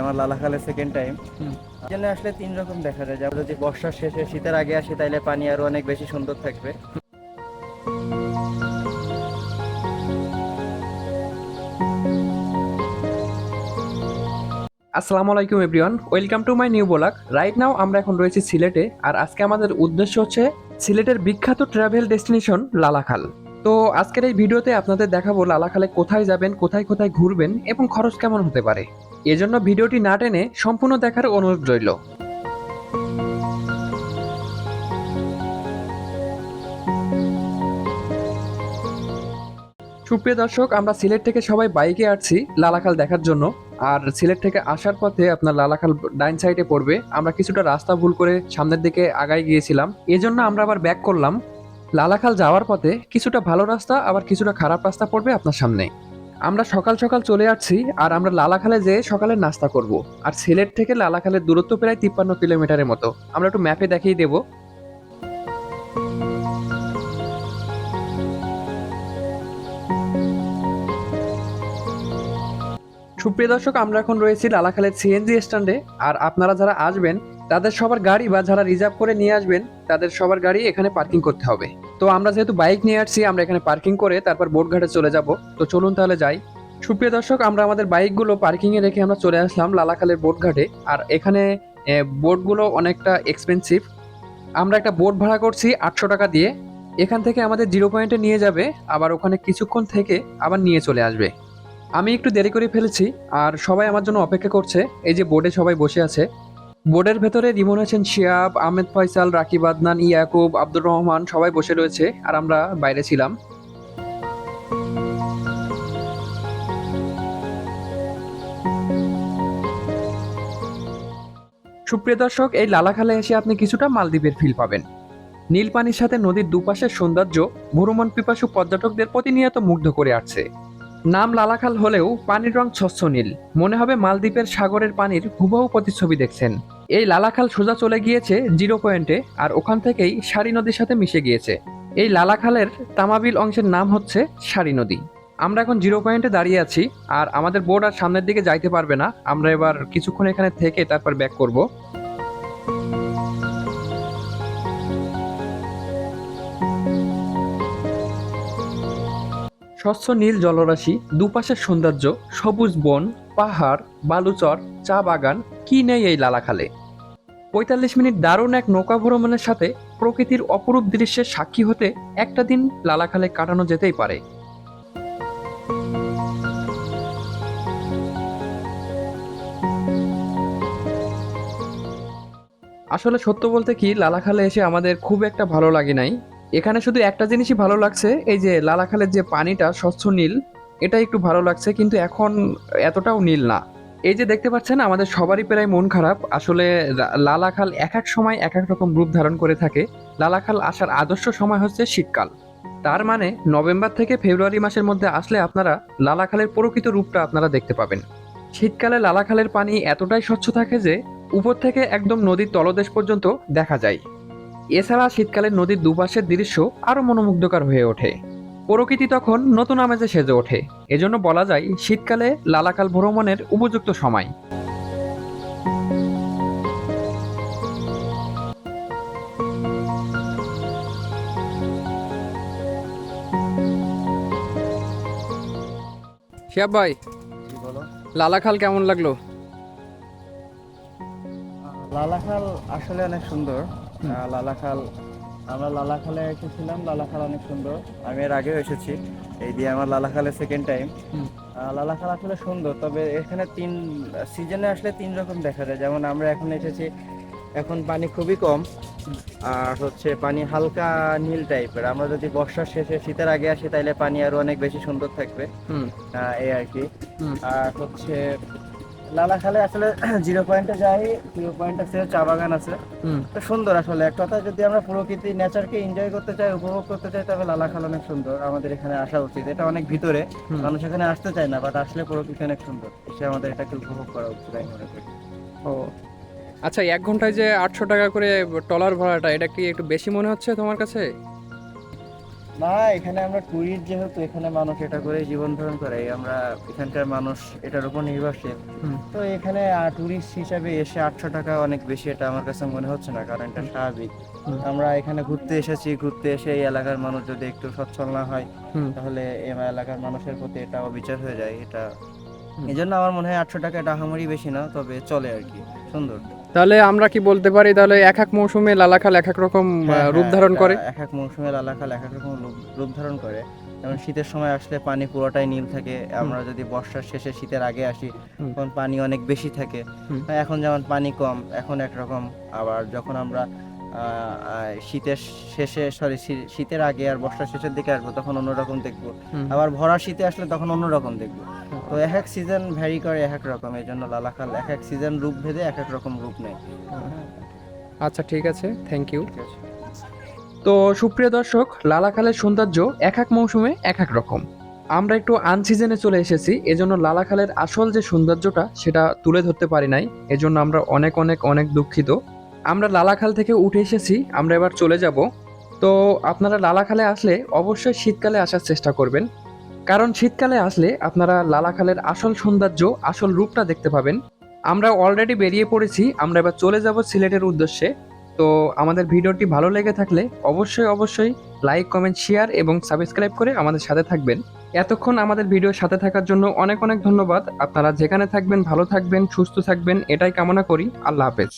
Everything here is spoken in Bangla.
আমার লালাখালে সেকেন্ড টাইম। জন্য আসলে তিন রকম দেখা যায়। যেমন যদি বর্ষার শেষে শীতের আগে আসি তাহলে পানি আরও অনেক বেশি সুন্দর থাকবে। আসসালামু আলাইকুম everyone. Welcome to my new blog. Right now আমরা এখন রয়েছি সিলেটে আর আজকে আমাদের উদ্দেশ্য হচ্ছে সিলেটের বিখ্যাত ট্রাভেল ডেস্টিনেশন লালাখাল তো আজকের এই ভিডিওতে আপনাদের দেখাবো লালাখালে কোথায় যাবেন কোথায় কোথায় ঘুরবেন এবং খরচ কেমন হতে পারে। এজন্য ভিডিওটি না টেনে সম্পূর্ণ দেখার অনুরোধ রইল। সুপ্রিয় দর্শক, আমরা সিলেট থেকে সবাই বাইকে আসছি লালাখাল দেখার জন্য। আর সিলেট থেকে আসার পথে আপনার লালাখাল ডাইন সাইডে পড়বে। আমরা কিছুটা রাস্তা ভুল করে সামনের দিকে আগায় গিয়েছিলাম। এজন্য আমরা আবার ব্যাক করলাম। লালাখাল যাওয়ার পথে কিছুটা ভালো রাস্তা, আবার কিছুটা খারাপ রাস্তা পড়বে আপনার সামনে। আমরা সকাল সকাল চলে আসছি আর আমরা লালাখালে যেয়ে সকালে নাস্তা করব। আর সিলেট থেকে লালাখালের দূরত্ব প্রায় তিপ্পান্ন কিলোমিটারের মতো। আমরা একটু ম্যাপে দেখিয়ে দেবো। সুপ্রিয় দর্শক, আমরা এখন রয়েছি লালাখালের সিএনজি স্ট্যান্ডে আর আপনারা যারা আসবেন, তাদের সবার গাড়ি বা যারা রিজার্ভ করে নিয়ে আসবেন, তাদের সবার গাড়ি এখানে পার্কিং করতে হবে। তো আমরা যেহেতু বাইক নিয়ে আসছি, আমরা এখানে পার্কিং করে তারপর বোট ঘাটে চলে যাব। তো চলুন তাহলে যাই। সুপ্রিয় দর্শক, আমরা আমাদের বাইকগুলো পার্কিং এ রেখে আমরা চলে আসলাম লালাখালের বোট ঘাটে আর এখানে বোটগুলো অনেকটা এক্সপেন্সিভ আমরা একটা বোট ভাড়া করছি আটশো টাকা দিয়ে। এখান থেকে আমাদের জিরো পয়েন্টে নিয়ে যাবে, আবার ওখানে কিছুক্ষণ থেকে আবার নিয়ে চলে আসবে। আমি একটু দেরি করে ফেলেছি, আর সবাই আমার জন্য অপেক্ষা করছে। এই যে বোর্ডে সবাই বসে আছে। বোর্ডের ভেতরে রিমন হোসেন শিয়াব, আহমেদ ফয়সাল, রাকিব আদনান, ইয়াকুব, আব্দুর রহমান, সবাই বসে রয়েছে আর আমরা বাইরে ছিলাম। সুপ্রিয় দর্শক, এই লালাখালে এসে আপনি কিছুটা মালদ্বীপের ফিল পাবেন। নীল পানির সাথে নদীর দুপাশের সৌন্দর্য ভ্রমণ পিপাসু পর্যটকদের প্রতিনিয়ত মুগ্ধ করে আসছে নাম লালাখাল হলেও পানির রং স্বচ্ছ নীল। মনে হবে মালদ্বীপের সাগরের পানির হুবহু প্রতিচ্ছবি দেখছেন। এই লালাখাল সোজা চলে গিয়েছে জিরো পয়েন্টে আর ওখান থেকেই সারি নদীর সাথে মিশে গিয়েছে। এই লালাখালের তামাবিল অংশের নাম হচ্ছে সারি নদী। আমরা এখন জিরো পয়েন্টে দাঁড়িয়ে আছি আর আমাদের বোর্ড আর সামনের দিকে যাইতে পারবে না। আমরা এবার কিছুক্ষণ এখানে থেকে তারপর ব্যাক করব। স্বচ্ছ নীল জলরাশি, দুপাশের সৌন্দর্য, সবুজ বন পাহাড়, বালুচর, চা বাগান, কি নেই এই লালাখালে? পঁয়তাল্লিশ মিনিট দারুণ এক নৌকা ভ্রমণের সাথে প্রকৃতির অপরূপ দৃশ্যের সাক্ষী হতে একটা দিন লালাখালে কাটানো যেতেই পারে। আসলে সত্য বলতে কি, লালাখালে এসে আমাদের খুব একটা ভালো লাগে নাই। এখানে শুধু একটা জিনিসই ভালো লাগছে, এই যে লালাখালের যে পানিটা, স্বচ্ছ নীল এটা একটু ভালো লাগছে, কিন্তু এখন এতটাও নীল না। এই যে দেখতে পাচ্ছেন, আমাদের সবারই প্রায় মন খারাপ। আসলে লালাখাল এক এক সময় এক এক রকম রূপ ধারণ করে থাকে। লালাখাল আসার আদর্শ সময় হচ্ছে শীতকাল। তার মানে নভেম্বর থেকে ফেব্রুয়ারি মাসের মধ্যে আসলে আপনারা লালাখালের প্রকৃত রূপটা আপনারা দেখতে পাবেন। শীতকালে লালাখালের পানি এতটাই স্বচ্ছ থাকে যে উপর থেকে একদম নদীর তলদেশ পর্যন্ত দেখা যায়। এছাড়া শীতকালে নদীর দুপাশের দৃশ্য আরও মনোমুগ্ধকর হয়ে ওঠে। প্রকৃতি তখন নতুন আমেজে সেজে ওঠে। এজন্য বলা যায় শীতকালে লালাকাল ভ্রমণের উপযুক্ত সময়। শিয়াব ভাই লালাখাল কেমন লাগল? লালাখাল আসলে অনেক সুন্দর। লালাখাল আমরা লালাখালে এসেছিলাম। লালাখাল অনেক সুন্দর। আমি এর আগেও এসেছি। এই দিয়ে আমার লালাখালে সেকেন্ড টাইম। লালাখাল আসলে সুন্দর তবে এখানে তিন সিজনে আসলে তিন রকম দেখা যায়। যেমন আমরা এখন এসেছি এখন পানি খুবই কম আর হচ্ছে পানি হালকা নীল টাইপের আমরা যদি বর্ষার শেষে শীতের আগে আসি তাহলে পানি আরও অনেক বেশি সুন্দর থাকবে। এই আর কি। আর হচ্ছে লালাখালে আসলে জিরো পয়েন্টে যাই জিরো পয়েন্ট আছে চা বাগান আছে। তো সুন্দর আসলে। এক কথা যদি আমরা প্রকৃতি নেচারকে এনজয় করতে চাই উপভোগ করতে চাই তবে লালাখাল অনেক সুন্দর। আমাদের এখানে আসা উচিত। এটা অনেক ভিতরে। মানুষ এখানে আসতে চায় না বাট আসলে প্রকৃতি অনেক সুন্দর। এসে আমাদের এটাকে উপভোগ করা উচিত আমি মনে করি। ও। আচ্ছা এক ঘন্টায় যে আটশো টাকা করে টলার ভাড়াটা এটা কি একটু বেশি মনে হচ্ছে তোমার কাছে? না এখানে আমরা ট্যুরিস্ট যেহেতু এখানে মানুষ এটা করে জীবন ধারণ করে। আমরা এখানকার মানুষ এটার উপর নির্ভরশীল। তো এখানে ট্যুরিস্ট হিসাবে এসে আটশো টাকা অনেক বেশি এটা আমার কাছে মনে হচ্ছে না কারণ এটা স্বাভাবিক। আমরা এখানে ঘুরতে এসেছি ঘুরতে এসে এই এলাকার মানুষ যদি একটু সচ্ছল না হয়। তাহলে এই এলাকার মানুষের প্রতি এটা অবিচার হয়ে যায় এটা। এই জন্য আমার মনে হয় আটশো টাকা এটা আহামরি বেশি না তবে চলে আর কি সুন্দর। তাহলে আমরা কি বলতে পারি তাহলে এক এক মৌসুমে লালাখাল এক এক রকম হ্যাঁ, রূপ হ্যাঁ, ধারণ করে? এক এক মৌসুমে লালাখাল এক এক রকম রূপ- রূপ ধারণ করে। যেমন শীতের সময় আসলে পানি পুরোটাই নীল থাকে। আমরা যদি বর্ষার শেষে শীতের আগে আসি তখন পানি অনেক বেশি থাকে। এখন যেমন পানি কম এখন একরকম আবার যখন আমরা শীতের শেষে সরি শীতের আগে আর বর্ষার শেষের দিকে আসব তখন অন্যরকম দেখব। আবার ভরা শীতে আসলে তখন অন্যরকম দেখব। তো এক এক সিজন ভ্যারি করে এক এক রকম এই জন্য লালাখাল এক এক সিজন রূপ ভেদে এক এক রকম রূপ নেয়। আচ্ছা ঠিক আছে থ্যাংক ইউ তো সুপ্রিয় দর্শক লালাখালের সৌন্দর্য এক এক মৌসুমে এক এক রকম। আমরা একটু আনসিজনে চলে এসেছি এজন্য লালাখালের আসল যে সৌন্দর্যটা সেটা তুলে ধরতে পারি নাই এজন্য আমরা অনেক অনেক অনেক দুঃখিত। আমরা লালাখাল থেকে উঠে এসেছি, আমরা এবার চলে যাব। তো আপনারা লালাখালে আসলে অবশ্যই শীতকালে আসার চেষ্টা করবেন। কারণ শীতকালে আসলে আপনারা লালাখালের আসল সৌন্দর্য, আসল রূপটা দেখতে পাবেন। আমরা অলরেডি বেরিয়ে পড়েছি, আমরা এবার চলে যাব সিলেটের উদ্দেশ্যে। তো আমাদের ভিডিওটি ভালো লেগে থাকলে অবশ্যই অবশ্যই লাইক কমেন্ট শেয়ার এবং সাবস্ক্রাইব করে আমাদের সাথে থাকবেন। এতক্ষণ আমাদের ভিডিওর সাথে থাকার জন্য অনেক অনেক ধন্যবাদ। আপনারা যেখানে থাকবেন, ভালো থাকবেন, সুস্থ থাকবেন, এটাই কামনা করি। আল্লাহ হাফেজ।